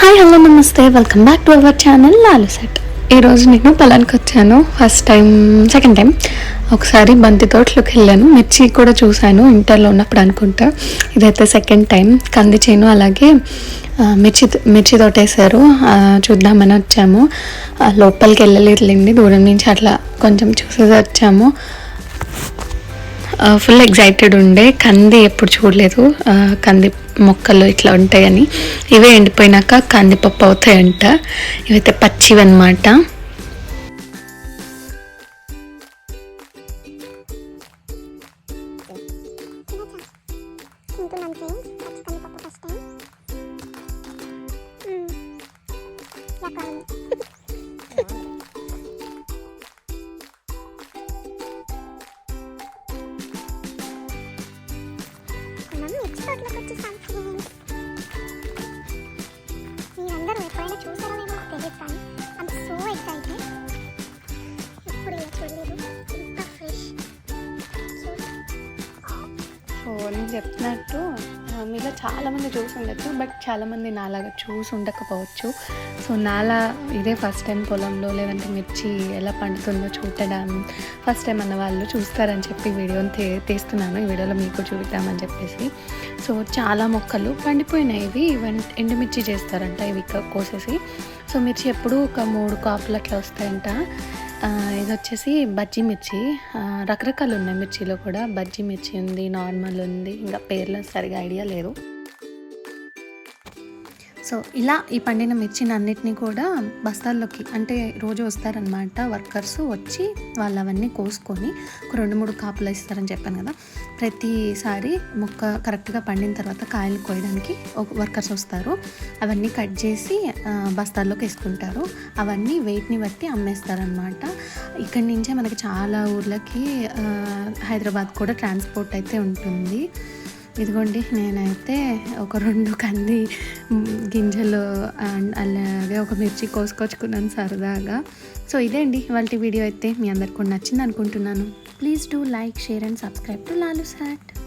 Hi hello namaste. Welcome back to our channel Lalu set ఈరోజు నేను పొలానికి వచ్చాను. ఫస్ట్ టైం సెకండ్ టైం ఒకసారి బంతి తోటలోకి వెళ్ళాను. మిర్చి కూడా చూశాను ఇంటర్లో ఉన్నప్పుడు అనుకుంటా. ఇదైతే సెకండ్ టైం కంది చేను అలాగే మిర్చి మిర్చి తోట వేసారు చూద్దామని వచ్చాము. లోపలికి వెళ్ళలేదులేండి. దూరం నుంచి అట్లా కొంచెం చూసేసి వచ్చాము. ఫుల్ ఎగ్జైటెడ్ ఉండే. కంది ఎప్పుడు చూడలేదు. కంది మొక్కలు ఇట్లా ఉంటాయని. ఇవే ఎండిపోయినాక కందిపప్పు అవుతాయంట. ఇవైతే పచ్చివి అనమాట తింటున్నాం ఫ్రెండ్స్ పచ్చి కందిపప్పు ఫస్ట్ వచ్చేసాం ఫ్రెండ్స్ మీరందరూ ఎప్పుడైనా చూసారో నేను నాకు తెలియదు కానీ ఐమ్ సో ఎక్సైటెడ్ ఇప్పుడు ఇలా చూడలేదు. ఇంత ఫ్రెష్ సో చెప్తున్నట్టు మీలో చాలామంది చూసి ఉండొచ్చు బట్ చాలామంది నాలాగా చూసి ఉండకపోవచ్చు సో నాలా ఇదే ఫస్ట్ టైం పొలంలో లేదంటే మిర్చి ఎలా పండుతుందో చూడడం ఫస్ట్ టైం అన్న వాళ్ళు చూస్తారని చెప్పి వీడియోని తీ తీస్తున్నాను. ఈ వీడియోలో మీకు చూపిద్దామని చెప్పేసి. సో చాలా మొక్కలు పండిపోయినాయి. ఇవి ఎండుమిర్చి చేస్తారంట ఇవి క- కోసేసి. సో మిర్చి ఎప్పుడు ఒక మూడు కాపులు అట్లా వస్తాయంట. ఇది వచ్చేసి బజ్జీ మిర్చి. ఆ, రకరకాలు ఉన్నాయి మిర్చిలో కూడా. బజ్జీ మిర్చి ఉంది నార్మల్ ఉంది. ఇంకా పేర్లు సరిగా ఐడియా లేదు. సో ఇలా ఈ పండిన మిర్చిని అన్నిటినీ కూడా బస్తాల్లోకి అంటే రోజు వస్తారనమాట వర్కర్స్ వచ్చి వాళ్ళు అవన్నీ కోసుకొని ఒక రెండు మూడు కాపులు ఇస్తారని చెప్పాను కదా. ప్రతిసారి మొక్క కరెక్ట్గా పండిన తర్వాత కాయలు కోయడానికి ఒక వర్కర్స్ వస్తారు. అవన్నీ కట్ చేసి బస్తాల్లోకి వేసుకుంటారు. అవన్నీ వెయిట్ని బట్టి అమ్మేస్తారనమాట ఇక్కడి నుంచే మనకి చాలా ఊర్లకి హైదరాబాద్ కూడా ట్రాన్స్పోర్ట్ అయితే ఉంటుంది. ఇదిగోండి నేనైతే ఒక రెండు కంది గింజలు అండ్ అలాగే ఒక మిర్చి కోసుకొచ్చుకున్నాను సరదాగా. సో ఇదే అండి వాళ్ళ వీడియో అయితే మీ అందరికి కూడా నచ్చింది అనుకుంటున్నాను. Please do like share and subscribe to Lalu sat